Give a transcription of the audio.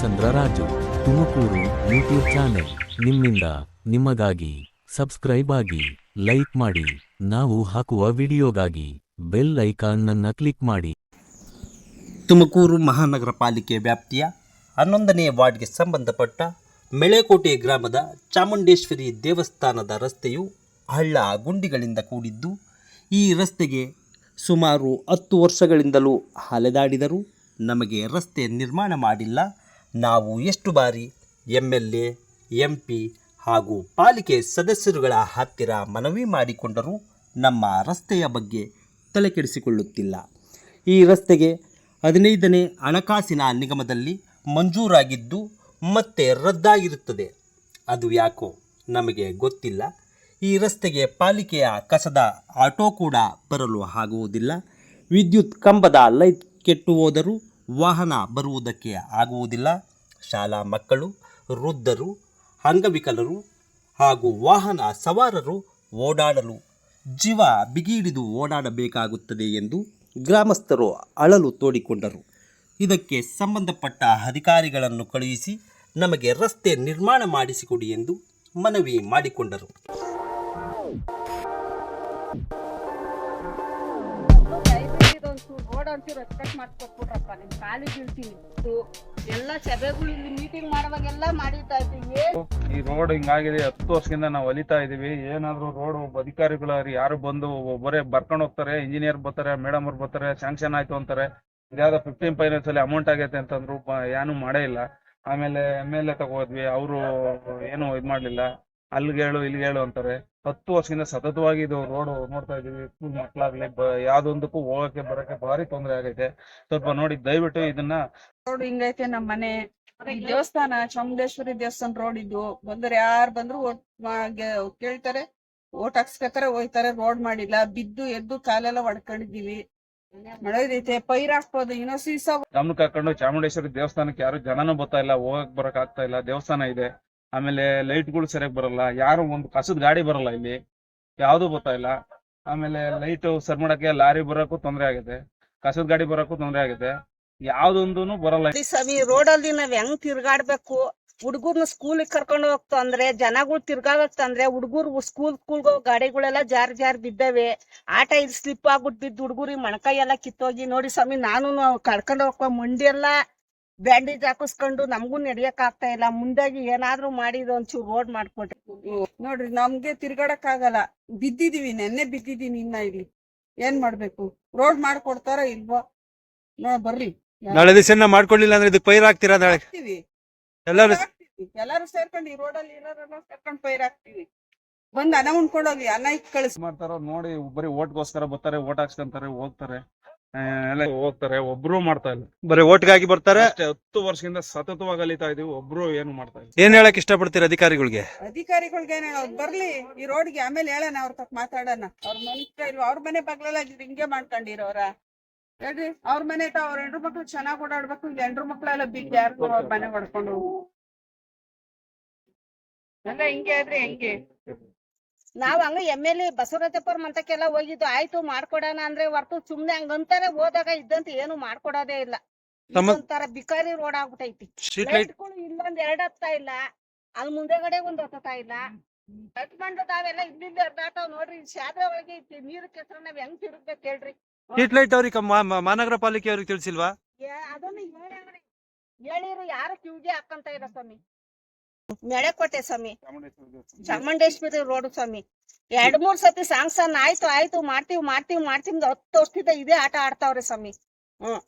Raju, Tumakuru YouTube channel. ನಿಮ್ಮಿಂದ ನಿಮಗಾಗಿ subscribe ಆಗಿ, ಲೈಕ್ ಮಾಡಿ, ನಾವು ಹಾಕುವ ವಿಡಿಯೋಗಾಗಿ ಬೆಲ್ ಐಕಾನ್ನನ್ನ ಕ್ಲಿಕ್ ಮಾಡಿ. ತುಮಕೂರು ಮಹಾನಗರ ಪಾಲಿಕೆ ವ್ಯಾಪ್ತಿಯ ಹನ್ನೊಂದನೇ ವಾರ್ಡ್ಗೆ ಸಂಬಂಧಪಟ್ಟ ಮೆಳೆಕೋಟೆ ಗ್ರಾಮದ ಚಾಮುಂಡೇಶ್ವರಿ ದೇವಸ್ಥಾನದ ರಸ್ತೆಯು ಹಳ್ಳ ಗುಂಡಿಗಳಿಂದ ಕೂಡಿದ್ದು, ಈ ರಸ್ತೆಗೆ ಸುಮಾರು ಹತ್ತು ವರ್ಷಗಳಿಂದಲೂ ಅಲೆದಾಡಿದರು ನಮಗೆ ರಸ್ತೆ ನಿರ್ಮಾಣ ಮಾಡಿಲ್ಲ. ನಾವು ಎಷ್ಟು ಬಾರಿ M L A M P ಹಾಗೂ ಪಾಲಿಕೆ ಸದಸ್ಯರುಗಳ ಹತ್ತಿರ ಮನವಿ ಮಾಡಿಕೊಂಡರೂ ನಮ್ಮ ರಸ್ತೆಯ ಬಗ್ಗೆ ತಲೆಕೆಡಿಸಿಕೊಳ್ಳುತ್ತಿಲ್ಲ. ಈ ರಸ್ತೆಗೆ ಹದಿನೈದನೇ ಹಣಕಾಸಿನ ನಿಗಮದಲ್ಲಿ ಮಂಜೂರಾಗಿದ್ದು ಮತ್ತೆ ರದ್ದಾಗಿರುತ್ತದೆ. ಅದು ಯಾಕೋ ನಮಗೆ ಗೊತ್ತಿಲ್ಲ. ಈ ರಸ್ತೆಗೆ ಪಾಲಿಕೆಯ ಕಸದ ಆಟೋ ಕೂಡ ಬರಲು ಆಗುವುದಿಲ್ಲ. ವಿದ್ಯುತ್ ಕಂಬದ ಲೈಟ್ ಕೆಟ್ಟು ಹೋದರೂ ವಾಹನ ಬರುವುದಕ್ಕೆ ಆಗುವುದಿಲ್ಲ. ಶಾಲಾ ಮಕ್ಕಳು, ವೃದ್ಧರು, ಅಂಗವಿಕಲರು ಹಾಗೂ ವಾಹನ ಸವಾರರು ಓಡಾಡಲು, ಜೀವ ಬಿಗಿಹಿಡಿದು ಓಡಾಡಬೇಕಾಗುತ್ತದೆ ಎಂದು ಗ್ರಾಮಸ್ಥರು ಅಳಲು ತೋಡಿಕೊಂಡರು. ಇದಕ್ಕೆ ಸಂಬಂಧಪಟ್ಟ ಅಧಿಕಾರಿಗಳನ್ನು ಕಳುಹಿಸಿ, ನಮಗೆ ರಸ್ತೆ ನಿರ್ಮಾಣ ಮಾಡಿಸಿಕೊಡಿ ಎಂದು ಮನವಿ ಮಾಡಿಕೊಂಡರು. ಇದೊಂದು ರೋಡ್ ಅಂತೀರ ಕಟ್ ಮಾಡ್ಕೊಟ್ಬಿಟ್ರಪ್ಪ, ನಿಮ್ ಎಲ್ಲ ಸಭೆಗಳು ಮೀಟಿಂಗ್ ಮಾಡುವಾಗೆಲ್ಲ ಇದ್ದೀವಿ ಈ ರೋಡ್ ಹಿಂಗಾಗಿದೆ, ಹತ್ತು ವರ್ಷದಿಂದ ನಾವು ಹೊಲಿತಾ ಇದೀವಿ. ಏನಾದ್ರು ರೋಡ್ ಅಧಿಕಾರಿಗಳು ಯಾರು ಬಂದು ಒಬ್ಬರೇ ಬರ್ಕೊಂಡು ಹೋಗ್ತಾರೆ ಇಂಜಿನಿಯರ್ ಬರ್ತಾರೆ ಮೇಡಮ್ ಅವ್ರು ಬರ್ತಾರೆ ಸ್ಯಾಂಕ್ಷನ್ ಆಯ್ತು ಅಂತಾರೆ. ಇದ್ಯಾವ್ದೋ ಫಿಫ್ಟೀನ್ ಫೈನಾನ್ಸ್ ಅಲ್ಲಿ ಅಮೌಂಟ್ ಆಗೈತೆ ಅಂತಂದ್ರು ಏನು ಮಾಡೇ ಇಲ್ಲ. ಆಮೇಲೆ ಎಂ ಎಲ್ ಎ ತಗೋದ್ವಿ, ಅವರು ಏನು ಇದು ಮಾಡ್ಲಿಲ್ಲ. ಅಲ್ಲಿಗೆ ಹೇಳು ಇಲ್ಲಿಗೆ ಹೇಳು ಅಂತಾರೆ. ಹತ್ತು ವರ್ಷದಿಂದ ಸತತವಾಗಿ ಇದು ರೋಡ್ ನೋಡ್ತಾ ಇದೀವಿ ಮಕ್ಕಳಾಗ್ಲಿ ಯಾವ್ದೊಂದಕ್ಕೂ ಹೋಗಕ್ಕೆ ಬರಕ್ಕೆ ಭಾರಿ ತೊಂದರೆ ಆಗೈತೆ. ಸ್ವಲ್ಪ ನೋಡಿ ದಯವಿಟ್ಟು ಇದನ್ನ ರೋಡ್ ಹಿಂಗೈತೆ ನಮ್ ಮನೆ. ದೇವಸ್ಥಾನ ಚಾಮುಂಡೇಶ್ವರಿ ದೇವಸ್ಥಾನ ರೋಡ್ ಇದು. ಬಂದ್ರೆ ಯಾರು ಬಂದ್ರು ಕೇಳ್ತಾರೆ ಓಟ್ ಹಾಕ್ಸ್ಕೊತಾರೆ ಹೋಯ್ತಾರೆ ರೋಡ್ ಮಾಡಿಲ್ಲ. ಬಿದ್ದು ಎದ್ದು ಕಾಲೆಲ್ಲ ಹೊಡ್ಕೊಂಡಿದೀವಿ ಮಳೆದೈತೆ ಪೈರ್ ಹಾಕ್ಬೋದು ಇನ್ನೂ ಸೀಸ ಗಮನಕ್ಕೆ ಹಾಕೊಂಡು ಚಾಮುಂಡೇಶ್ವರಿ ದೇವಸ್ಥಾನಕ್ಕೆ ಯಾರು ಜನನೂ ಬರ್ತಾ ಇಲ್ಲ ಹೋಗಕ್ ಬರಕ್ ಆಗ್ತಾ ಇಲ್ಲ ದೇವಸ್ಥಾನ ಇದೆ. ಆಮೇಲೆ ಲೈಟ್ಗಳು ಸರಿಯಾಗಿ ಬರಲ್ಲ, ಯಾರು ಒಂದು ಕಸದ ಗಾಡಿ ಬರಲ್ಲ ಇಲ್ಲಿ, ಯಾವುದು ಗೊತ್ತಾ ಇಲ್ಲ. ಆಮೇಲೆ ಲೈಟ್ ಸರ್ ಮಾಡಕ್ಕೆ ಲಾರಿ ಬರೋಕ್ಕೂ ತೊಂದರೆ ಆಗಿದೆ, ಕಸದ ಗಾಡಿ ಬರೋಕ್ಕೂ ತೊಂದರೆ ಆಗಿದೆ ಯಾವ್ದೊಂದು ಬರಲ್ಲ. ಸ್ವಾಮಿ ಅಲ್ಲಿ ನಾವ್ ಹೆಂಗ್ ತಿರ್ಗಾಡ್ಬೇಕು? ಹುಡುಗರ್ನ ಸ್ಕೂಲಿಗೆ ಕರ್ಕೊಂಡು ಹೋಗ್ತಾ ಅಂದ್ರೆ, ಜನಗಳು ತಿರ್ಗಾಡಕ್ ಅಂದ್ರೆ ಹುಡುಗರು ಸ್ಕೂಲ್ ಸ್ಕೂಲ್ಗೆ ಗಾಡಿಗಳೆಲ್ಲ ಜಾರ್ ಜಾರ್ ಬಿದ್ದವೆ. ಆಟ ಇಲ್ಲಿ ಸ್ಲಿಪ್ ಆಗ್ಬಿಟ್ಟು ಬಿದ್ದು ಹುಡುಗರಿಗೆ ಮಣಕಾಯಿ ಎಲ್ಲ ಕಿತ್ತೋಗಿ, ನೋಡಿ ಸ್ವಾಮಿ ನಾನು ಕರ್ಕೊಂಡು ಹೋಗ್ಕೊ ಮಂಡಿ ಎಲ್ಲ ಬ್ಯಾಂಡೇಜ್ ಹಾಕಿಸ್ಕೊಂಡು ನಮಗೂ ನಡಿಯಕ್ ಆಗ್ತಾ ಇಲ್ಲ. ಮುಂದಾಗಿ ಏನಾದ್ರೂ ಮಾಡಿದ ಒಂಚೂರು ರೋಡ್ ಮಾಡ್ಕೊಟ್ರಿ. ನೋಡ್ರಿ ನಮ್ಗೆ ತಿರ್ಗಾಡಕ್ ಆಗಲ್ಲ. ಬಿದ್ದಿದೀವಿ ನೆನ್ನೆ ಬಿದ್ದಿದೀನಿ ಇನ್ನ ಇಲ್ಲಿ. ಏನ್ ಮಾಡ್ಬೇಕು? ರೋಡ್ ಮಾಡ್ಕೊಡ್ತಾರ ಇಲ್ವೋ? ನೋ ಬರ್ರಿ. ನಾಳೆ ದಿವಸ ಮಾಡ್ಕೊಳ್ಳಿಲ್ಲ ಅಂದ್ರೆ ಇದಕ್ಕೆ ಪೈರ್ ಹಾಕ್ತೀರಾ ನಾಳೆ? ಹಾಕ್ತಿವಿ. ಎಲ್ಲರೂ. ಎಲ್ಲಾರು ಸೇರ್ಕೊಂಡು ಈ ರೋಡಲ್ಲಿ ಇರೋರೆಲ್ಲ ಸೇರ್ಕೊಂಡು ಪೈರ್ ಹಾಕ್ತಿವಿ. ಬಂದ್ ಅನ್ನ ಉಣ್ಕೊಂಡೋಗಿ ಅನ್ನ ಇಕ್ ಕಳಿಸ್ ಮಾಡ್ತಾರೋ ನೋಡಿ ಬರೀ ಓಟ್ಗೋಸ್ಕರ ಬರ್ತಾರೆ ಓಟ್ ಹಾಕ್ಸ್ಕೊಂತಾರೆ ಹೋಗ್ತಾರೆ. ಎಲ್ಲ ಹೋಗ್ತಾರೆ ಒಬ್ರು ಮಾಡ್ತಾ ಇಲ್ಲ. ಬರೀ ಓಟ್ಗಾಗಿ ಬರ್ತಾರೆ. ಅಷ್ಟೇ ಹತ್ತು ವರ್ಷದಿಂದ ಸತತವಾಗಿ ಅಲಿತಾ ಇದೀವಿ ಒಬ್ರು ಏನು ಮಾಡ್ತಾ ಇಲ್ಲ. ಏನ್ ಹೇಳಕ್ ಇಷ್ಟಪಡ್ತೀರಿ ಅಧಿಕಾರಿಗಳಿಗೆ? ಅಧಿಕಾರಿಗಳಿಗೆ ಏನ್ ಹೇಳೋದು? ಬರ್ಲಿ ಈ ರೋಡ್ಗೆ ಆಮೇಲೆ ಹೇಳ ಅವ್ರ ತಕ್ಕ ಮಾತಾಡೋಣ. ಅವ್ರ ಮನುಷ್ಯ ಇಲ್ವಾ ಅವ್ರ ಮನೆ ಬಗ್ಲೆಲ್ಲ ಹಿಂಗೆ ಮಾಡ್ಕೊಂಡಿರೋರ? ಹೇಳ್ರಿ ಅವ್ರ ಮನೆ ತ ಅವ್ರ ಹೆಂಡ್ರು ಮಕ್ಳು ಚೆನ್ನಾಗ್ ಓಡಾಡ್ಬೇಕು ಇಲ್ಲಿ ಹೆಂಡ್ರು ಮಕ್ಳೆಲ್ಲ ಬಿದ್ದು ಯಾರು ಅವ್ರ ಮನೆ ಹೊಡ್ಕೊಂಡು ಎಲ್ಲ ಹಿಂಗೆ ಆದ್ರೆ ಹೆಂಗೆ? ನಾವ್ ಹಂಗ ಎಂ ಎಲ್ ಎ ಬಸವರಾಜಪ್ಪರ ಮಂತಕ್ಕೆಲ್ಲ ಹೋಗಿದ್ದು ಆಯ್ತು ಮಾಡ್ಕೊಡೋಣ ಅಂದ್ರೆ ಹೊರತು ಸುಮ್ನೆ ಹಂಗಂತಾರೆ ಹೋದಾಗ ಇದ್ದಂತ ಏನು ಮಾಡ್ಕೊಡೋದೇ ಇಲ್ಲ. ಒಂಥರ ಬಿಕಾರಿ ರೋಡ್ ಆಗ್ಬಿಟ್ಟೈತಿ ಲೈಟ್ಗಳು ಇಲ್ಲೊಂದ್ ಎರಡ್ ಹತ್ತಾ ಇಲ್ಲ ಅಲ್ಲಿ ಮುಂದೆಗಡೆ ಒಂದ್ ಹತ್ತತಾ ಇಲ್ಲ. ಕಟ್ಕೊಂಡು ತಾವೆಲ್ಲ ಇಲ್ಲಿಂದ ಹರ್ದಾಟವ್ ನೋಡ್ರಿ ಶಾಲೆ ಒಳಗೆ ಐತಿ ನೀರ್ ಕೆಸರ ನಾವ್ ಹೆಂಗ್ ತಿರುಗ್ಬೇಕು ಹೇಳ್ರಿ ಸ್ಟ್ರೀಟ್ ಲೈಟ್ ಅವ್ರಿಗೆ ಮಹಾನಗರ ಪಾಲಿಕೆ ಅವ್ರಿಗೆ ತಿಳಿಸಿಲ್ವಾ? ಅದನ್ನ ಹೇಳಿರು ಯಾರು ಕಿವಿಗೆ ಹಾಕಂತ ಇಲ್ಲ ಸ್ವಾಮಿ. ಮೆಳೆಕೋಟೆ ಸ್ವಾಮಿ. ಚಾಮುಂಡೇಶ್ವರಿ ರೋಡ್ ಸ್ವಾಮಿ. ಎರಡ್ ಮೂರ್ ಸತಿ ಸಾಂಗ್ ಸನ್ ಆಯ್ತು ಆಯ್ತು ಮಾಡ್ತೀವಿ ಮಾಡ್ತೀವಿ ಮಾಡ್ತೀವಿ ಹತ್ತು ವರ್ಷದಿಂದ ಇದೇ ಆಟ ಆಡ್ತಾವ್ರೆ ಸ್ವಾಮಿ. ಹ್ಮ್.